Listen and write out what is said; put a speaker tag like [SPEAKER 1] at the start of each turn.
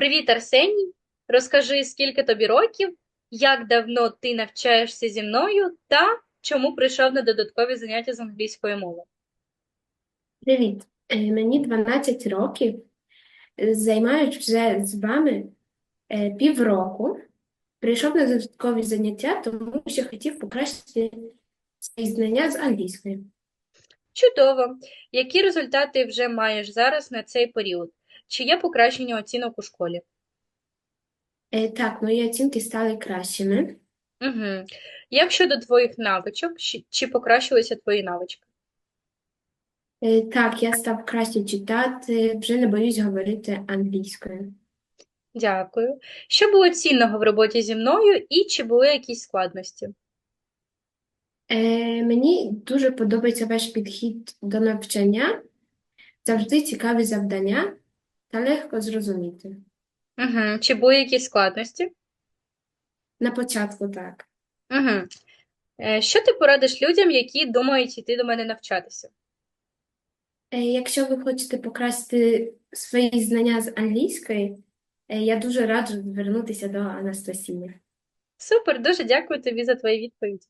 [SPEAKER 1] Привіт, Арсеній. Розкажи, скільки тобі років, як давно ти навчаєшся зі мною та чому прийшов на додаткові заняття з англійської мови.
[SPEAKER 2] Привіт, Е, мені 12 років. Е, Займаюсь вже з вами е, півроку. Прийшов на додаткові заняття, тому що хотів покращити свої знання з англійської.
[SPEAKER 1] Чудово. Які результати вже маєш зараз на цей період? Чи є покращення оцінок у школі?
[SPEAKER 2] Е, Так, мої оцінки стали кращими.
[SPEAKER 1] Угу. Як щодо твоїх навичок, Чи- чи покращилися твої навички?
[SPEAKER 2] Е, Так, я став краще читати, вже не боюсь говорити англійською.
[SPEAKER 1] Дякую. Що було цінного в роботі зі мною і чи були якісь складності?
[SPEAKER 2] Е, Мені дуже подобається ваш підхід до навчання, завжди цікаві завдання та легко зрозуміти.
[SPEAKER 1] Угу. Чи були якісь складності?
[SPEAKER 2] На початку так.
[SPEAKER 1] Угу. Що ти порадиш людям, які думають йти до мене навчатися?
[SPEAKER 2] Е, Якщо ви хочете покращити свої знання з англійської, е, я дуже раджу звернутися до Анастасії.
[SPEAKER 1] Супер, дуже дякую тобі за твої відповіді.